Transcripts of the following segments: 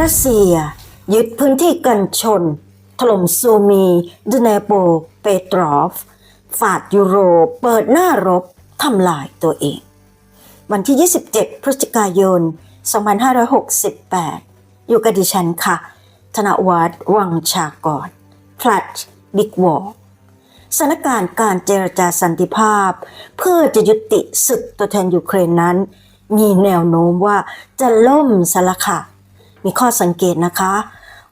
รัสเซีย ยึดพื้นที่กันชน ถล่มซูมีดเนโปเปโตรฟฝาดยุโรเปิดหน้ารบทำลายตัวเอง วันที่ 27 พฤศจิกายน 2568 อยู่กับดิฉันค่ะ ธนวัฒน์วังชากรพลัดบิ๊กวอลสถานการณ์การเจรจาสันติภาพ เพื่อจะยุติศึกตัวแทนยูเครนนั้น มีแนวโน้มว่าจะล่มสละค่ะ มีข้อสังเกตนะคะ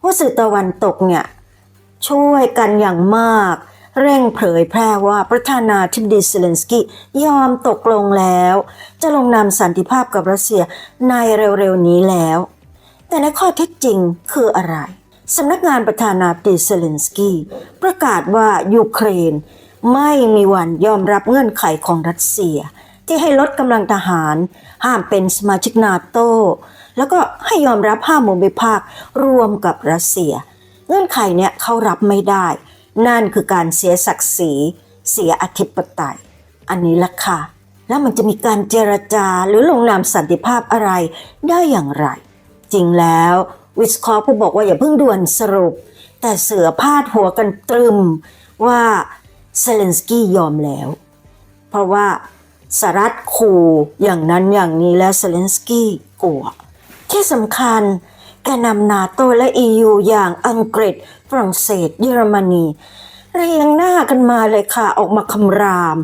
ว่าสื่อตะวันตกเนี่ยช่วยกันอย่างมาก เร่งเผยแพร่ว่าประธานาธิบดีเซเลนสกี้ยอมตกลงแล้ว จะลงนามสันติภาพกับรัสเซียในเร็วๆนี้แล้ว แต่ในข้อเท็จจริงคืออะไรสำนักงานประธานาธิบดีเซเลนสกี้ประกาศว่ายูเครน ไม่มีวันยอมรับเงื่อนไขของรัสเซีย ที่ให้ลดกำลังทหาร ห้ามเป็นสมาชิกนาโต แล้วก็ให้ยอมรับห้ามุมพิภาครวมกับรัสเซีย เงื่อนไขเนี่ยเขารับไม่ได้ นั่นคือการเสียศักดิ์ศรี เสียอธิปไตย อันนี้ละค่ะ แล้วมันจะมีการเจรจาหรือลงนามสันติภาพอะไรได้อย่างไร จริงแล้ววิสคอผู้บอกว่าอย่าเพิ่งด่วนสรุป แต่เสือพาดหัวกันตรึมว่าเซเลนสกี้ยอมแล้ว เพราะว่าสหรัฐขู่อย่างนั้นอย่างนี้แล้วเซเลนสกี้กลัว ที่สำคัญแกนำนาโตและ EU อย่างอังกฤษ ฝรั่งเศส เยอรมนีเรียงหน้ากันมาเลยค่ะออกมาคำราม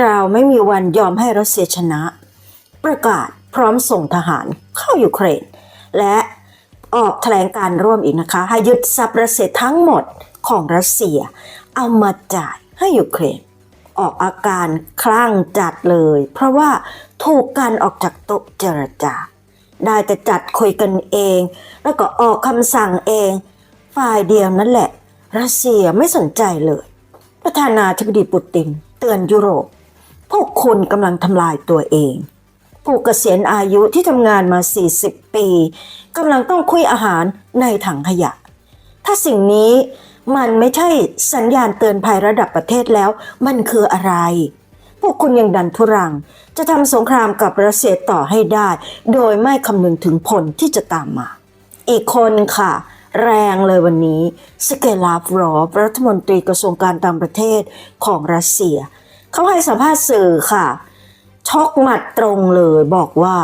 เราไม่มีวันยอมให้รัสเซียชนะ ประกาศพร้อมส่งทหารเข้ายูเครน และออกแถลงการร่วมอีกนะคะ ให้ยึดทรัพย์รัสเซียทั้งหมดของรัสเซีย เอามาจ่ายให้ยูเครน ออกอาการคลั่งจัดเลย เพราะว่าถูกกันออกจากโต๊ะเจรจา ได้แต่จัดคุยกันเอง แล้วก็ออกคำสั่งเอง ฝ่ายเดียวนั่นแหละ รัสเซียไม่สนใจเลย ประธานาธิบดีปูติน เตือนยุโรป พวกคุณกำลังทำลายตัวเอง ผู้เกษียณอายุที่ทำงานมา 40 ปีกำลังต้องคุยอาหารในถังขยะ ถ้าสิ่งนี้มันไม่ใช่สัญญาณเตือนภัยระดับประเทศแล้ว มันคืออะไร พวกคุณยังดันทุรัง จะทำสงครามกับรัสเซียต่อให้ได้ โดยไม่คำนึงถึงผลที่จะตามมา อีกคนค่ะ แรงเลยวันนี้ สเกลาฟรอฟรัฐมนตรีกระทรวงการต่างประเทศของรัสเซีย เขาให้สัมภาษณ์สื่อค่ะ ช็อกหมัดตรงเลยบอกว่า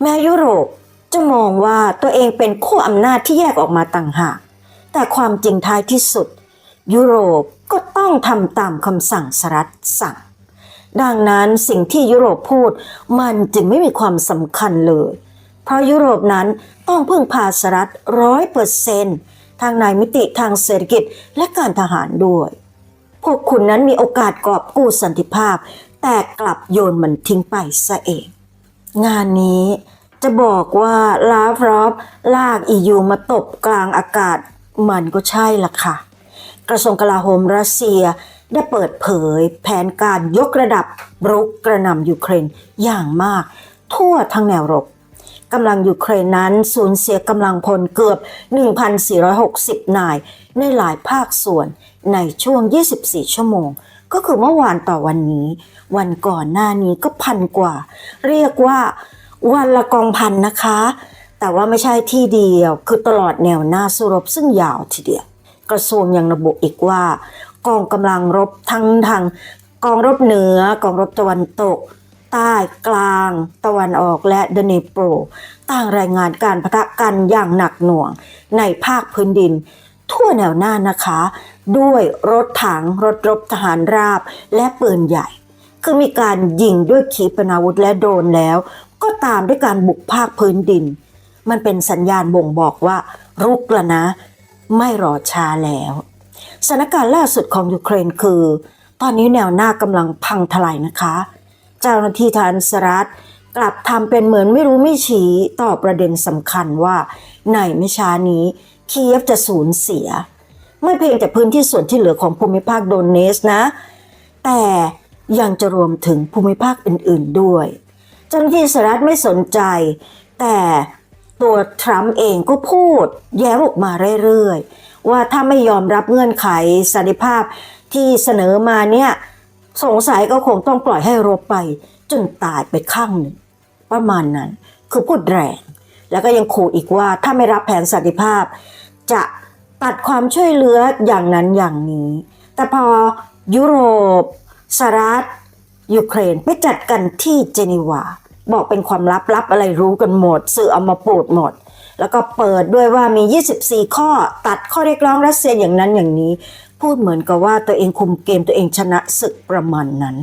แม้ยุโรปจะมองว่าตัวเองเป็นขั้วอำนาจที่แยกออกมาต่างหาก แต่ความจริงท้ายที่สุด ยุโรปก็ต้องทำตามคำสั่งสหรัฐสั่ง ดังนั้นสิ่งที่ยุโรปพูดมันจึงไม่มีความสำคัญเลย เพราะยุโรปนั้นต้องพึ่งพาสหรัฐร้อยเปอร์เซนต์ทางในมิติทางเศรษฐกิจและการทหารด้วย พวกคุณนั้นมีโอกาสกอบกู้สันติภาพ แต่กลับโยนมันทิ้งไปซะเอง งานนี้จะบอกว่าลาฟรอฟลากอียูมาตบกลางอากาศมันก็ใช่ละค่ะ กระทรวงกลาโหมรัสเซีย ได้เปิดเผยแผนการยกระดับรุกกระหน่ำยูเครนอย่างมาก ทั่วทั้งแนวรบกำลังยูเครนนั้นสูญเสียกำลังพลเกือบ 1,460 นาย ในหลายภาคส่วนในช่วง 24 ชั่วโมง ก็คือเมื่อวานต่อวันนี้ วันก่อนหน้านี้ก็พันกว่า เรียกว่าวันละกองพันนะคะ แต่ว่าไม่ใช่ที่เดียว คือตลอดแนวหน้าสู้รบซึ่งยาวทีเดียว กระทรวงยังระบุอีกว่า กองกำลังรบทั้งทางกองรบเหนือกองรบตะวันตก ใต้กลางตะวันออกและเดเนโปรต่างรายงานการพะทะกันอย่างหนักหน่วงในภาคพื้นดิน ทั่วแนวหน้านะคะ ด้วยรถถังรถรบทหารราบและปืนใหญ่ คือมีการยิงด้วยขีปนาวุธและโดนแล้ว ก็ตามด้วยการบุกภาคพื้นดิน มันเป็นสัญญาณบ่งบอกว่า รุกแล้วนะ ไม่รอช้าแล้ว สถานการณ์ล่าสุดของยูเครนคือ ตอนนี้แนวหน้ากำลังพังทลายนะคะ เจ้าหน้าที่ทารสหรัฐกลับทำเป็นเหมือนไม่รู้ไม่ชี้ต่อประเด็นสำคัญว่า ในไม่ช้านี้คีเอฟจะสูญเสีย ไม่เพียงแต่พื้นที่ส่วนที่เหลือของภูมิภาคโดเนสนะ แต่ยังจะรวมถึงภูมิภาคอื่น ๆด้วย เจ้าหน้าที่สหรัฐไม่สนใจ แต่ ตัวทรัมป์เองก็พูดแย้มออกมาเรื่อยๆ ว่าถ้าไม่ยอมรับเงื่อนไขสันติภาพที่เสนอมาเนี่ยสงสัยก็คงต้องปล่อยให้รบไป จนตายไปข้างหนึ่งประมาณนั้นคือพูดแรง แล้วก็ยังขู่อีกว่าถ้าไม่รับแผนสันติภาพ จะตัดความช่วยเหลืออย่างนั้นอย่างนี้ แต่พอยุโรปสหรัฐยูเครนไปจัดกันที่เจนีวา บอกเป็นความลับลับอะไรรู้กันหมด สื่อเอามาปูดหมด แล้วก็เปิดด้วยว่ามี 24 ข้อตัดข้อเรียกร้องรัสเซียอย่างนั้นอย่างนี้ พูดเหมือนกับว่าตัวเองคุมเกมตัวเองชนะศึกประมาณนั้น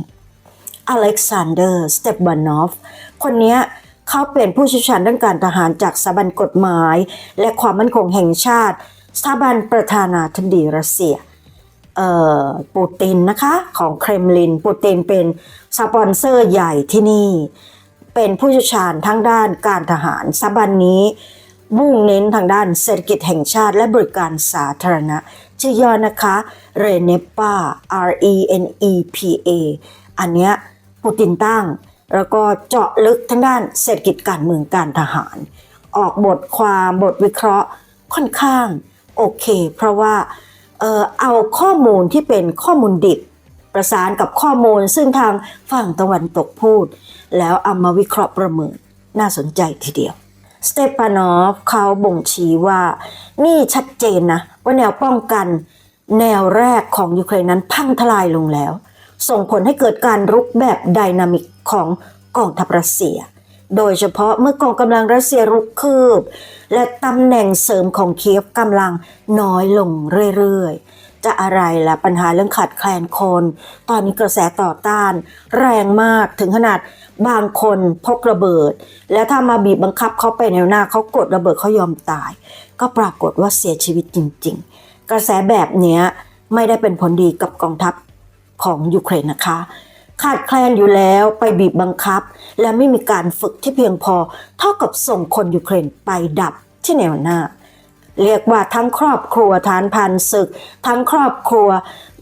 อเล็กซานเดอร์สเตปบานอฟคนนี้เขาเป็นผู้เชี่ยวชาญด้านการทหารจากสถาบันกฎหมาย และความมั่นคงแห่งชาติสถาบันประธานาธิบดีรัสเซียปูตินนะคะของเครมลินปูตินเป็นสปอนเซอร์ใหญ่ที่นี่ เป็นผู้เชี่ยวชาญทั้งด้านการทหารสถาบันนี้ มุ่งเน้นทางด้านเศรษฐกิจแห่งชาติและบริการสาธารณะ ชื่อย่อนะคะเรเนปา R E N E P A อันเนี้ยปูตินตั้ง แล้วก็เจาะลึกทั้งด้านเศรษฐกิจการเมืองการทหาร ออกบทความบทวิเคราะห์ค่อนข้างโอเค เพราะว่าเออเอาข้อมูลที่เป็นข้อมูลดิบประสานกับข้อมูลซึ่งทางฝั่งตะวันตกพูด แล้วเอามาวิเคราะห์ประเมินน่าสนใจทีเดียว สเตปานอฟเขาบ่งชี้ว่านี่ชัดเจนนะ ว่าแนวป้องกัน แนวแรกของยูเครนนั้นพังทลายลงแล้ว ส่งผลให้เกิดการรุกแบบไดนามิกของกองทัพรัสเซีย โดยเฉพาะเมื่อกองกำลังรัสเซียรุกคืบ และตำแหน่งเสริมของเคียฟกำลังน้อยลงเรื่อยๆ จะอะไรล่ะปัญหาเรื่องขาดแคลนคน ตอนนี้กระแสต่อต้าน แรงมากถึงขนาดบางคนพกระเบิด และถ้ามาบีบบังคับเขาไปแนวหน้าเขากดระเบิดเขายอมตาย ก็ปรากฏว่าเสียชีวิตจริง ๆ กระแสแบบนี้ไม่ได้เป็นผลดีกับกองทัพของยูเครนนะคะ ขาดแคลนอยู่แล้วไปบีบบังคับ และไม่มีการฝึกที่เพียงพอ เท่ากับส่งคนยูเครนไปดับที่แนวหน้า เรียกว่าทั้งครอบครัวฐานพันศึก ทั้งครอบครัว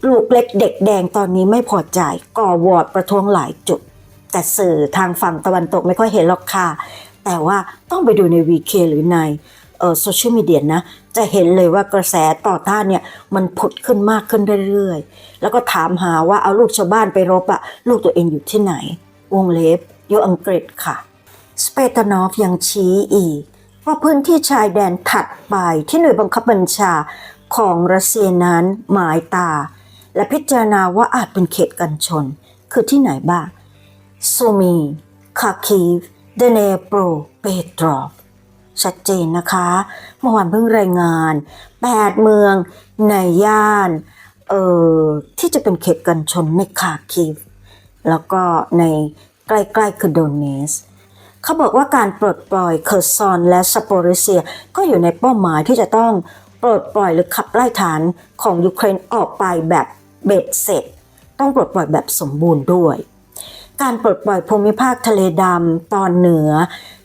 ลูกเล็กเด็กแดงตอนนี้ไม่พอใจก่อวอร์ดประท้วงหลายจุด แต่สื่อทางฝั่งตะวันตกไม่ค่อยเห็นหรอกค่ะแต่ว่าต้องไปดูใน VK หรือในโซเชียลมีเดียนะ จะเห็นเลยว่ากระแสต่อต้านเนี่ย มันผุดขึ้นมากขึ้นเรื่อยๆ แล้วก็ถามหาว่าเอาลูกชาวบ้านไปรบอะลูกตัวเองอยู่ที่ไหน วงเล็บอยู่อังกฤษค่ะ สเปตานอฟยังชี้อีก ว่าพื้นที่ชายแดนถัดไปที่หน่วยบังคับบัญชาของรัสเซียนั้นหมายตา และพิจารณาว่าอาจเป็นเขตกันชน คือที่ไหนบ้างซูมี คาคีฟ เดเนโปรเปโตรฟชัดเจนนะคะเมื่อวานเพิ่งรายงาน 8 เมืองในย่านเอ่อที่จะเป็นเขตกันชนในคาคีฟ แล้วก็ในใกล้ๆคือโดเนส เขาบอกว่าการปลดปล่อยเคอร์ซอนและซาโปริเซีย ก็อยู่ในเป้าหมายที่จะต้องปลดปล่อยหรือขับไล่ฐานของยูเครนออกไปแบบเบ็ดเสร็จ ต้องปลดปล่อยแบบสมบูรณ์ด้วย การปลดปล่อยภูมิภาคทะเลดำตอนเหนือ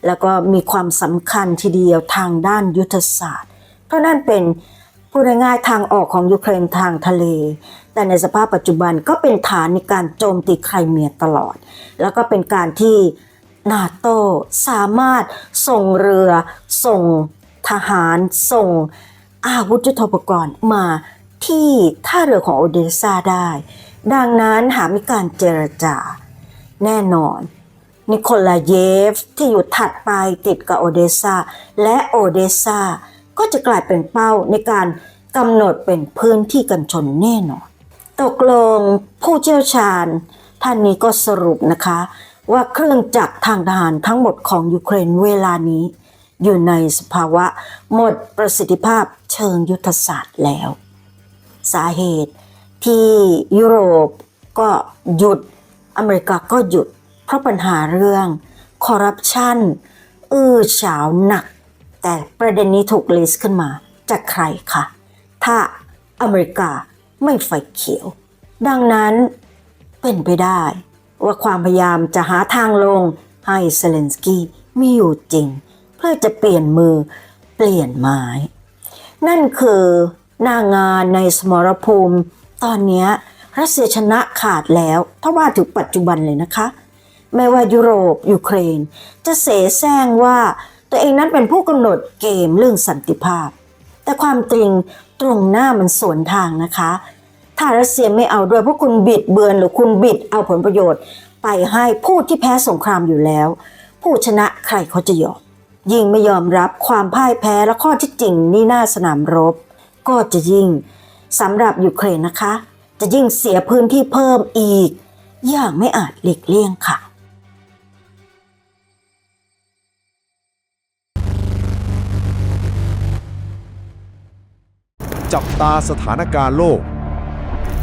แล้วก็มีความสำคัญทีเดียวทางด้านยุทธศาสตร์ เพราะนั่นเป็นพูดง่ายๆทางออกของยูเครนทางทะเล แต่ในสภาพปัจจุบันก็เป็นฐานในการโจมตีไครเมียตลอด แล้วก็เป็นการที่ นาโตสามารถส่งเรือ ส่งทหาร ส่งอาวุธยุทโธปกรณ์มาที่ท่าเรือของโอเดสซาได้ ดังนั้นหากมีการเจรจา แน่นอนนิโคลาเยฟที่อยู่ถัดไปติดกับโอเดสซาและโอเดสซาก็จะกลายเป็นเป้าในการกำหนดเป็นพื้นที่กันชนแน่นอน ตกลงผู้เชี่ยวชาญท่านนี้ก็สรุปนะคะ ว่าเครื่องจักรทางทหารทั้งหมดของยูเครนเวลานี้ อยู่ในสภาวะหมดประสิทธิภาพเชิงยุทธศาสตร์แล้ว สาเหตุที่ยุโรปก็หยุดอเมริกาก็หยุด เพราะปัญหาเรื่องคอร์รัปชันอื้อฉาวหนัก แต่ประเด็นนี้ถูกเลสขึ้นมาจากใครคะถ้าอเมริกาไม่ไฟเขียว ดังนั้นเป็นไปได้ ว่าความพยายามจะหาทางลงให้เซเลนสกี้มีอยู่จริง เพื่อจะเปลี่ยนมือเปลี่ยนไม้ นั่นคือหน้างานในสมรภูมิ ตอนนี้รัสเซียชนะขาดแล้วถ้าว่าถึงปัจจุบันเลยนะคะ ไม่ว่ายุโรปยูเครน จะเสแสร้งว่าตัวเองนั้นเป็นผู้กำหนดเกมเรื่องสันติภาพ แต่ความจริงตรงหน้ามันสวนทางนะคะ ถ้ารัสเซียไม่เอาด้วยเพราะคุณบิดเบือนหรือคุณบิดเอาผลประโยชน์ ไปให้ผู้ที่แพ้สงครามอยู่แล้ว ผู้ชนะใครเขาจะยอมยิ่งไม่ยอมรับความพ่ายแพ้และข้อที่จริงนี่หน้าสนามรบ ก็จะยิ่งสำหรับยูเครนนะคะ จะยิ่งเสียพื้นที่เพิ่มอีก อย่างไม่อาจหลีกเลี่ยงค่ะจับตาสถานการณ์โลก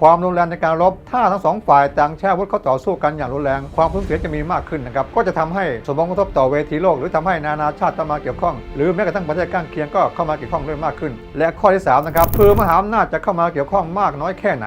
ความรุนแรงในการรบ ถ้าทั้งสองฝ่ายต่างแช่วุธเข้าต่อสู้กันอย่างรุนแรง ความสูญเสียจะมีมากขึ้นนะครับ ก็จะทำให้สมองกระทบต่อเวทีโลก หรือทำให้นานาชาติเข้ามาเกี่ยวข้อง หรือแม้กระทั่งประเทศข้างเคียงก็เข้ามาเกี่ยวข้องด้วยมากขึ้น และข้อที่สามนะครับคือมหาอำนาจจะเข้ามาเกี่ยวข้องมากน้อยแค่ไหน